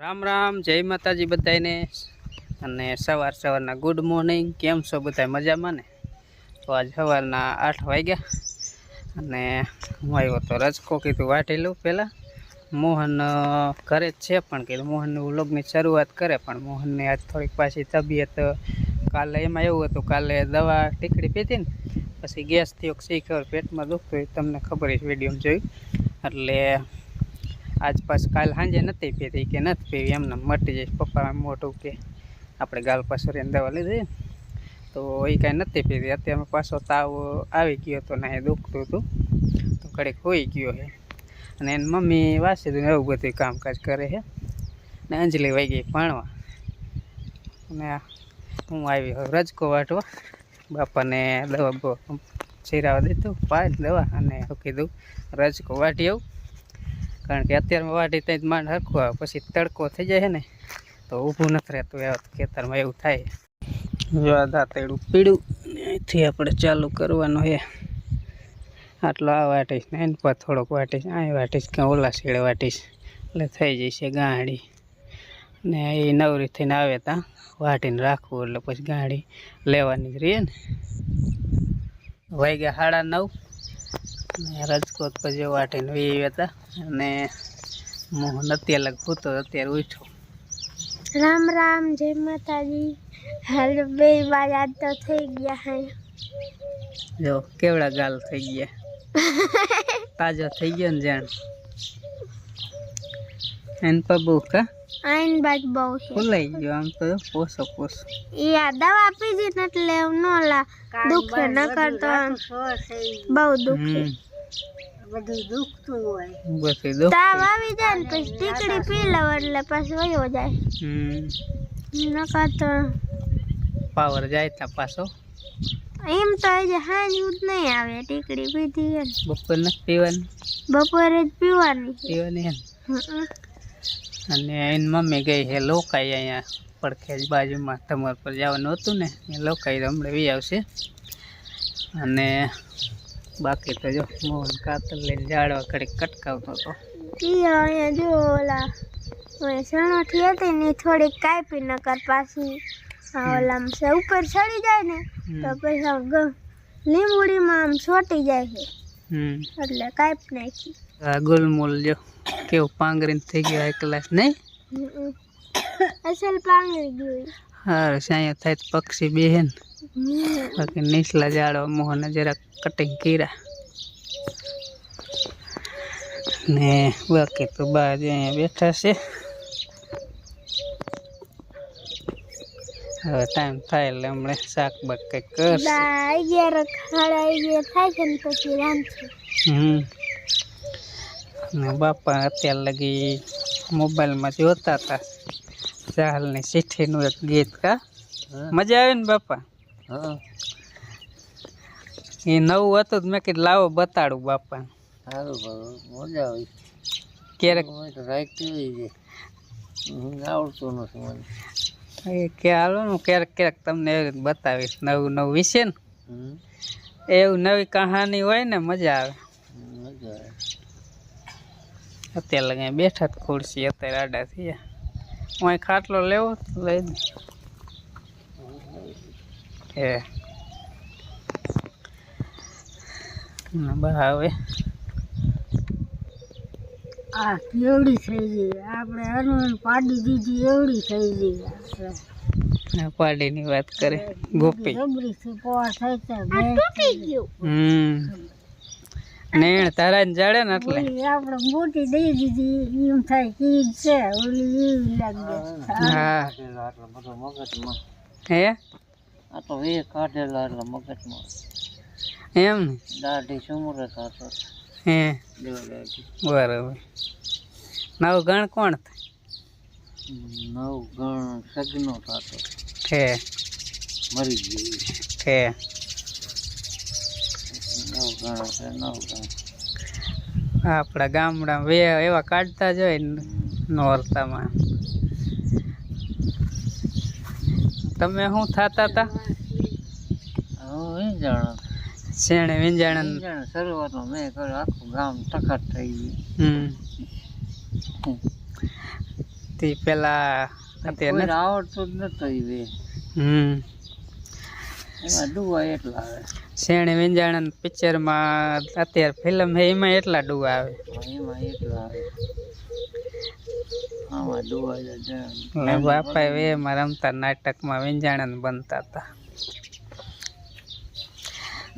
રામ રામ, જય માતાજી બધાને અને સવાર સવારના ગુડ મોર્નિંગ કેમ છો બધા મજામાં ને? તો આજ સવારના આઠ વાગ્યા. અને હું આવ્યો તો રજકો કીધું વાટી લઉં પહેલાં. મોહન ઘરે જ છે પણ કીધું મોહનનું વ્લોગની શરૂઆત કરે પણ મોહનની આજ થોડીક પાછી તબિયત કાલે એમાં એવું હતું, કાલે દવા ટીકડી પીધી ને, પછી ગેસ થયો કે શી પેટમાં દુખતું તમને ખબર જ વિડીયોમાં જોયું. એટલે આજ પાછું કાલ સાંજે નથી પીધી કે નથી પીવી એમને મટી જાય પપ્પા મોટું કે આપણે ગાલ પાછળ દવા લીધી તો એ કાંઈ નથી પીધી અત્યારે પાછો તાવ આવી ગયો હતો ને એ દુખતું હતું, તો ઘડીક હોઈ ગયો છે અને એની મમ્મી વાસી દઉં એવું બધું કામકાજ કરે છે ને અંજલિ વહી ગઈ ભણવા. અને હું આવી રજકો વાટવા. બાપાને દવા ચીરાવા દીધું, પાય દવા, અને હું કીધું, રજકો વાટી આવું. કારણ કે અત્યારમાં વાટી ત્યાં માંડ હરખું આવે. પછી તડકો થઈ જાય ને, તો ઊભું નથી રહેતું એવા ખેતરમાં એવું થાય. જો આ દાંતેડું પીળું અહીંથી આપણે ચાલુ કરવાનું છે. આટલો આ વાટીશ ને એની પર થોડોક વાટીશ આ વાટીશ કે ઓલા શેડે વાટીશ. એટલે થઈ જશે ગાંડી. ને એ નવરી થઈને આવે ત્યાં, વાટીને રાખવું એટલે પછી ગાંડી લેવાની જ રહીએ ને. વાગ્યા સાડા નવ. ને રજકોત પછી વાટીને વી હતા. અને મોહન અત્યારે ભૂતો અત્યારે ઉઠ્યો. રામ રામ જય માતાજી. હાલ બે યાદ તો થઈ ગયા હે. જો કેવડા ગાલ થઈ ગયા. તાજો થઈ ગયો ને જાણ. એન પર બહુ કા? આઈન બાજ બહુ છે. ફૂલાઈ ગયો આમ તો પોસો પોસો. આ દવા પીધી ને એટલે નો લા. દુખે ન કરતો બહુ દુખે. બધું દુખતું હોય. બધી દુખ તાવ આવી જાય ને પછી ટીકડી પી લવ એટલે પાછો વયો જાય. હમ. નકર તો પાવર જાય તા પાછો. એમ તો આજે હાંજ જ નહીં આવે ટીકડી પીધી હે બપોર નથી પીવાની? બપોરે જ પીવાની. પીવાની હે અને એની મમ્મી ગઈ છે લોકાઈ અહીંયા પડખે જ બાજુમાં તમાર પર જવાનું હતું ને એ લોકાઈ હમણાં વી આવશે. અને બાકી તો જો મોહન કાતર લઈને ઝાડવા ઘડીક કટકાવતો હતો. અહીંયા જો ઓલા વેસણો સણોઠી હતી ને થોડીક કાપી નકર પાછી આ ઓલામાં છે ઉપર ચડી જાય ને તો પછી લીંબુડીમાં આમ છોટી જાય છે. એટલે કાપ નાખી. આ ગુલમુલ જો કેવું પાંગરીને થઈ ગયો એક ક્લાસ નહીં? અસલ પાંગરી ગયું. હારું છે અહીંયા થાય પક્ષી બેહે ને. બાકી નીચલા ઝાડવા મોહને જરાક કટિંગ કર્યા ને બાકી તો બા અહીંયા બેઠા છે હવે ટાઈમ થાય એટલે હમણે શાક બાક કંઈક કરશે અગિયાર સાડા અગિયાર થાય છે ને પછી રાંધશે હમ ને બાપા અત્યાર લગી મોબાઈલમાં જોતા હતા ચાહલની નું એક ગીત કા મજા આવે ને બાપા એ નવું હતું તો મેં કીધું લાવો બતાડું બાપા સારું મજા આવી. ક્યારેક રાખ્યું છે? આવડતું નથી મને. એ કે હાલો ને ક્યારેક ક્યારેક તમને એવી રીતે બતાવીશ. નવું નવું વિશે ને. એવું નવી કહાની હોય ને મજા આવે. મજા આવે. અત્યારે લગી બેઠા ખુરશી અત્યારે આડા થયા. હું ખાટલો લેવો લઈ દઉં બા હવે. આ કેવડી થઈ ગઈ. આપણે હનુમાન પાડી દીધી એવડી થઈ ગઈ આ પાડીની વાત કરે ગોપી. જબરી થી પોવા થઈ તૂટી ગયું. હમ. નેણ તારા ને જાડે ને એટલે? આપણે મોટી દઈ દીધી એમ થાય કે છે ઓલી એવી લાગે હા. એટલે બધો મગજમાં હે? આ તો વે કાઢેલા એટલે મગજમાં એમ દાઢી સુમરે થતો હે? બરાબર. નવ ગણ કોણ નવ ગણ સગનો થતો છે મરી ગયો. છે નવ ગણ છે નવ ગણ. આપણા ગામડા વે એવા કાઢતા જ હોય નોરતામાં. તમે શું થતા હતા હવે એ જાણ શેણે વિંજાણ? જાણે શરૂઆતમાં મેં કર્યું આખું ગામ ટકાટ થઈ ગયું. હમ. તે પેલા અત્યારે આવડતું જ નતું બે. હમ. એમાં ડૂવા એટલા આવે. શેણી વિંજાણ પિક્ચરમાં અત્યારે ફિલ્મ છે એમાં એટલા ડૂવા આવે. એમાં એટલા આવે. એટલે બાપા એ એમાં રમતા નાટકમાં વિંજાણ બનતા હતા.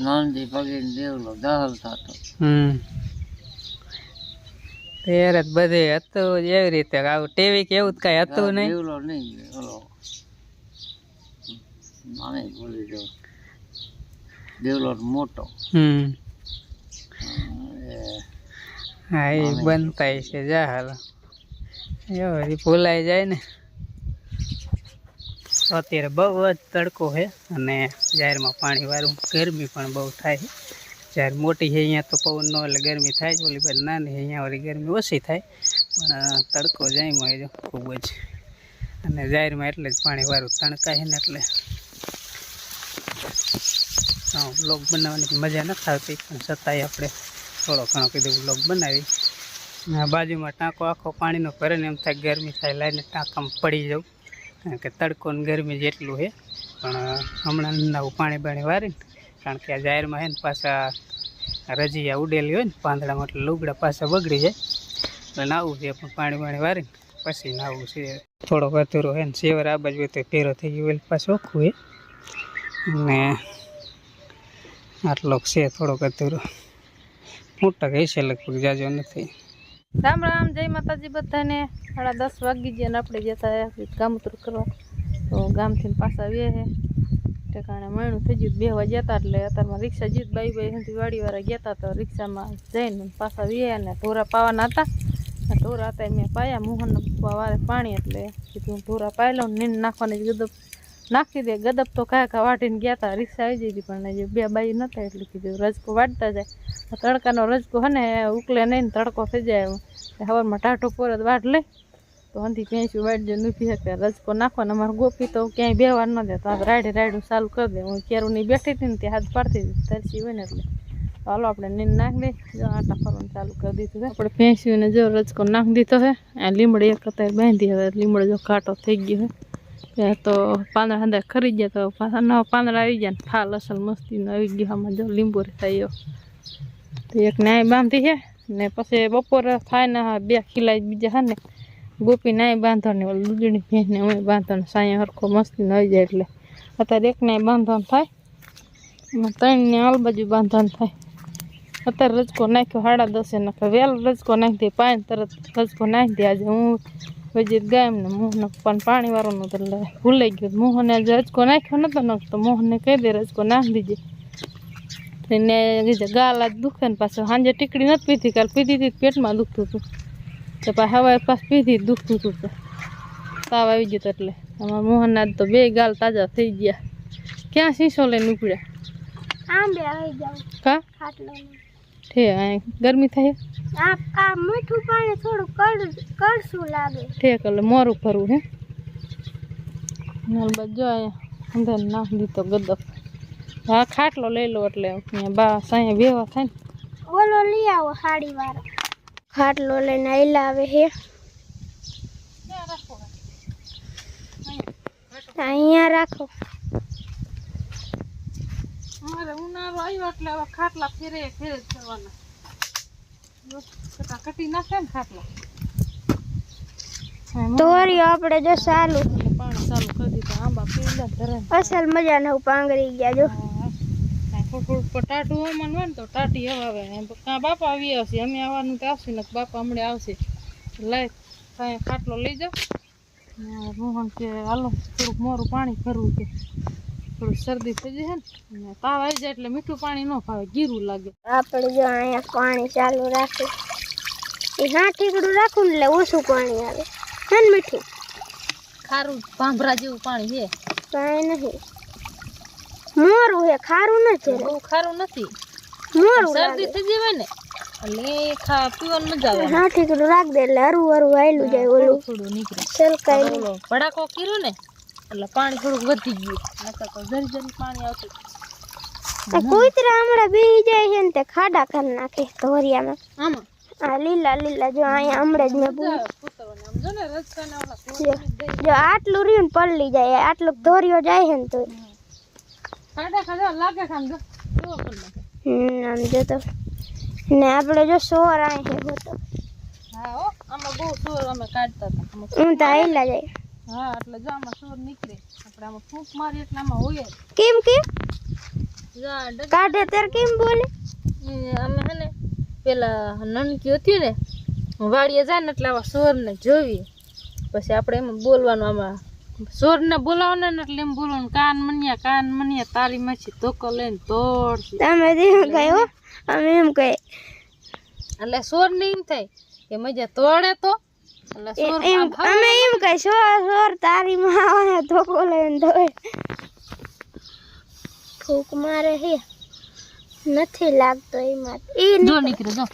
નાનજી પગે દેવલો દહલ થતો. હમ. ત્યારે બધે હતું એવી રીતે આવું ટીવી કે એવું જ કઈ હતું નહીં. દેવલો નહીં ઓલો નામે દેવલો મોટો. હમ. હા એ બનતા છે જા હાલ. એ ભૂલાઈ જાય ને. અત્યારે બહુ જ તડકો છે અને જાહેરમાં પાણી વાળું ગરમી પણ બહુ થાય જ્યારે મોટી છે અહીંયા તો પવન નો એટલે ગરમી થાય જ, ઓલી બાજુ નાની છે, અહીંયા વળી ગરમી ઓછી થાય. પણ તડકો જાયમાં હોય ખૂબ જ. અને જાહેરમાં એટલે જ પાણી વાળું તણકાય ને એટલે. બ્લોગ બનાવવાની મજા નથી આવતી, પણ છતાંય આપણે થોડો ઘણો કીધું બ્લોગ બનાવી. બાજુમાં ટાંકો આખો પાણીનો ભરે ને એમ થાય ગરમી થાય, લાઈને ટાંકામાં પડી જાઉં. કારણ કે તડકો ને ગરમી જેટલું છે, પણ હમણાં નવું પાણી બાણી વારીને, કારણ કે આ જાહેરમાં છે ને પાછા રજીયા ઉડેલી હોય ને, પાંદડામાં એટલે લુગડા પાછા બગડી જાય. એટલે નાવું છે, પણ પાણી બાણી વારીને પછી નાવું છે. થોડોક અધૂરો હોય ને સેવર આ બાજુ તો ફેરો થઈ ગયો એટલે પાછું ઓખું હોય ને આટલો છે થોડોક અધૂરો. મોટા કહે છે, લગભગ જાજો નથી. રામ રામ, જય માતાજી બધાને. સાડા દસ વાગી ગયા ને આપણે જતા ગામતરું કરવા. તો ગામથી પાછા આવીએ છે ઠેકાણે મહિનું થઈ ગયું. બે વાગ્યા હતા એટલે અત્યારમાં રિક્ષા જીત બાઈ બાઈ હતી વાડીવાળા ગયા હતા તો રિક્ષામાં જઈને પાછા આવીએ અને ઢોરા પાવાના હતા. ઢોરા હતા મેં પાયા. મોહનના પપ્પા વારે પાણી એટલે કીધું ઢોરા પાયેલો નીંદ નાખવાની જ ગદબ નાખી દે. ગદબ તો કાંઈ કાં વાટીને ગયા હતા રિક્ષા આવી જઈ હતી, પણ જે બે બાઈ નહોતા એટલે કીધું રજકો વાટતા જાય. તડકાનો રજકો હને ને, ઉકલે નહીં ને તડકો જાય હવારમાં ટાટો પર જ વાટ લે, તો હંધી પેંસી વાટજો નથી શકે રજકો નાખો ને અમારે ગોપી તો ક્યાંય બેવાર ન દે. તો રાડે રાડું ચાલુ કરી દે. હું કેરું નહીં બેઠી હતી ને તે હાથ પાડતી હતી. તરસી હોય ને એટલે. હાલો, આપણે નીંદ નાખી દે જો આટા ફરવાનું ચાલુ કરી દીધું છે. આપણે પેંસીને જો રજકો નાખી દીધો છે. આ લીમડી એક અત્યારે બાંધી હવે લીમડો જો કાંટો થઈ ગયો છે. તો પાંદડા હંદા ખરી ગયા તો પાછા નવા પાંદડા આવી ગયા ને ફાલ અસલ મસ્તીનો આવી ગયો આમાં જો લીંબુ થયો તો એક નાય બાંધી છે ને પછી બપોરે થાય ને હા બે ખીલાઈ બીજા હા ને ગોપી નાય બાંધવાની ઓલી દૂધણી ભેંસને અમે બાંધવાનો સાયા હરખો મસ્તીનો આવી જાય એટલે અત્યારે એક નાય બાંધવાનું થાય ત્રણ ને આલ બાજુ બાંધવાનું થાય અત્યારે રજકો નાખ્યો સાડા દસે નાખે વહેલો રજકો નાખી દે પાણી તરત રજકો નાખી દે આજે હું વજીત ગાય ને મોહન પણ પાણી વાળવાનું હતું એટલે ભૂલાઈ ગયું. મોહને આજે રજકો નાખ્યો નતો નાખતો મોહનને કહી દે રજકો નાખી દીજે. એને કીધે ગાલ આજ દુખે ને પાછું સાંજે ટીકડી નથી પીધી કાલ પીધી હતી પેટમાં દુખતું હતું. તો પાછા હવારે પાસ પીધી તો દુખતું હતું તો. તાવ આવી ગયો તો એટલે. અમારા મોહન આજ તો બે ગાલ તાજા થઈ ગયા. ક્યાં શીશો લઈને ઉપડ્યા? કા? ઠે અહીં ગરમી થાય? આ આ મીઠું પાણી થોડું કડ કડશું લાગે. ઠીક એટલે મોરું ફરવું હે. નલ બજો અંદર નાખી દીધો ગદક હા ખાટલો લઈ લો એટલે બા સાયા વેવા થાય ને. ઓલો લઈ આવો સાડી વાળો ખાટલો લઈને આયલા આવે હે. અહીંયા રાખો. અમારે ઉનાળો આવ્યો એટલે હવે ખાટલા ફેરે ફેરે જ કરવાના કટા કટી નાખે ને ખાટલા. હા, આપણે જો ચાલુ પાણી ચાલુ કરી દીધું આંબા પીલા ધરે અસલ મજાના પાંગરી ગયા જો. ટાટું હવામાન હોય ને તો ટાટી હવા આવે. કાં બાપા આવી આવશે અમે આવવાનું તો આવશે ને બાપા હમણાં આવશે. લાય કાંઈ ખાટલો લઈ જાઓ. મોહન કે હાલો થોડુંક મોરું પાણી ભરવું કે. થોડું શરદી થઈ જાય ને ને તાવ આવી જાય એટલે મીઠું પાણી ન ફાવે ગીરું લાગે. આપણે જો અહીંયા પાણી ચાલુ રાખે એ હા ઠીકડું રાખું ને એટલે ઓછું પાણી આવે. હે ને મીઠું? ખારું ભાંભરા જેવું પાણી છે. કાંઈ નહીં. મોરું હે ખારું નથી. બહુ ખારું નથી. મોરું શરદી થઈ જાય ને એટલે ખા પીવાની મજા આવે. હા ઠીકડું રાખ દે એટલે હરું હરું આયલું જાય ઓલું. થોડું નીકળે. સલકાઈ ઓલો ભડાકો કર્યો ને એટલે પાણી થોડુંક વધી ગયું. નકર તો જરી જરી પાણી આવતું. આ કૂતરા હમણાં બેહી જાય છે ને તે ખાડા કરી નાખે ધોરિયામાં. આમાં? આ લીલા લીલા જો અહીંયા હમણાં જ મેં મજા આવે કૂતરાને આમ જો ને રજકાના ઓલા સોરની દહીં. જો આટલું રહ્યું ને પલળી જાય આટલું ધોર્યો જાય છે ને તો. ખાડા ખાડા લાગે ખામ જો. જો પણ લાગે. હમ આમ જો તો. ને આપણે જો સોર આય છે હોતો હા હો આમાં બહુ સોર અમે કાઢતા હતા. આમાં હું તો આયલા જાય હા એટલે જો આમાં સોર નીકળે. આપણે આમાં ફૂંક મારી એટલે આમાં હોય કેમ કેમ કાઢે ત્યારે કેમ બોલે? અમે હે ને પેલા નનકી હતી ને વાડીએ જાય ને એટલે આવા સોરને જોઈએ. પછી આપણે એમાં બોલવાનું આમાં. સોરને બોલાવવાના ને એટલે એમ બોલવાનું કાન મનિયા કાન મનિયા તારી માછી ધોકો લઈને તોડશે તમે એમ કહે હો અમે એમ કહે. એટલે સોર ને એમ થાય કે મજા તોડે તો એમ અમે એમ કઈ સોર સોર તારી માં આવે ધોકો લઈને ધોય ફૂક મારે હે. નથી લાગતો એમાં ઈ જો નીકળે જો.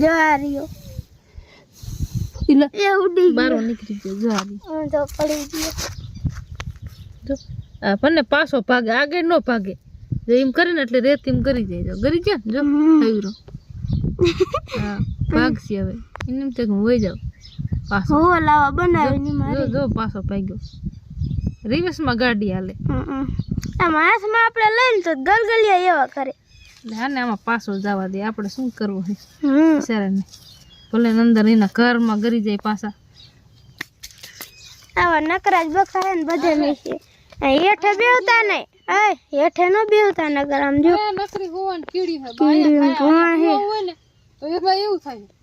જો આ રહ્યો એ ઉડી બારો નીકળી ગયો જો તો પડી ગયો. જો. આ પણ પાછો ભાગે આગળ નો ભાગે. જો એમ કરે ને એટલે રેત એમ કરી જાય જો ગરી જાય જો. આવ્યો હા ભાગશે હવે. એમ કે હું વહી જાઉં પાછો. હો લાવા બનાવીને મારે. જો પાછો પાગ્યો રિવર્સમાં ગાડી હાલે. આમ હાથમાં આપણે લઈને તો ગલગલિયા એવા કરે. એટલે હાને આમાં પાછો જવા દે. આપણે શું કરવું છે બિચારાને. ભલે ને અંદર એના ઘરમાં ગરી જાય પાછા. આવા નકરા જ બખાય ને બધે આ હેઠે બેવતા નહીં એ હેઠે ન બેવતા નકર આમ જો. નકરી હોવાની કીડી હોય. બાયા હે. હોય ને તો એમાં એવું થાય. તો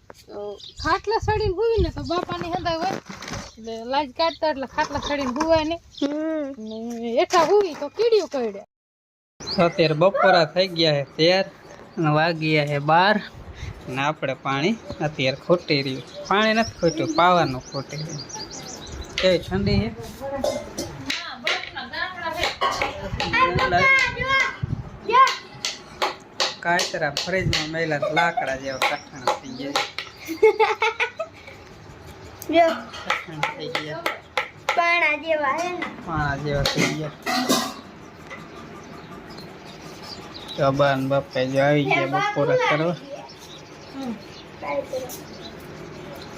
ખાટલા સડીને હુઈ ને તો બાપાની હંધાય હોય. એટલે લાજ કાઢતા એટલે ખાટલા સડીને હુવાય ને એઠા હુઈ તો કીડીઓ કરડે. અત્યારે બપોરા થઈ ગયા છે તેર અને વાગ્યા છે બાર. ને આપણે પાણી અત્યારે ખોટી રહ્યું પાણી નથી ખોટ્યું પાવાનું ખોટી રહ્યું કે ઠંડી છે? કાચરા ફ્રીજમાં મેલા લાકડા જેવા કઠણ થઈ ગયા જો કઠણ થઈ ગયા પાણા જેવા હે ને. પાણા જેવા થઈ ગયા તો બા ને બાપા જો આવી ગયા બપોરા કરવા.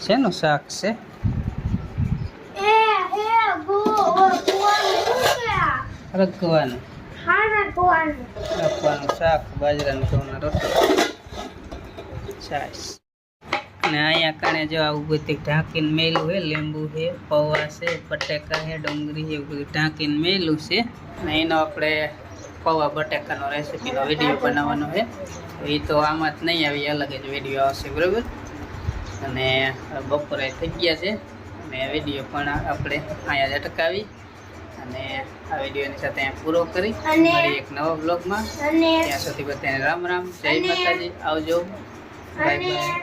શેનું શાક છે? એ હે ગો ઓ કુવાનું શું કે આ? રગવાનું. ખાના કુવાનું. રાખવાનું શાક બાજરાનું ઘઉંનો રોટલો. છાશ અને અહીંયા કણે જો આવું બધું ઢાંકીને મેલું છે લીંબુ છે પૌવા છે બટેકા છે ડુંગળી છે એવું બધું ઢાંકીને મેલું છે. અને એનો આપણે પૌવા બટેકાનો રેસીપીનો વીડિયો બનાવવાનો છે એ તો આમાં જ નહીં આવી અલગ જ વીડિયો આવશે બરાબર? અને બપોરે થઈ ગયા છે. અને વીડિયો પણ આપણે અહીંયા જ અટકાવી. અને આ વિડીયોની સાથે અહીંયા પૂરો કરી. મળી એક નવા બ્લોગમાં ત્યાં સુધી બધાને રામ રામ. જય માતાજી. આવજો. Bye bye.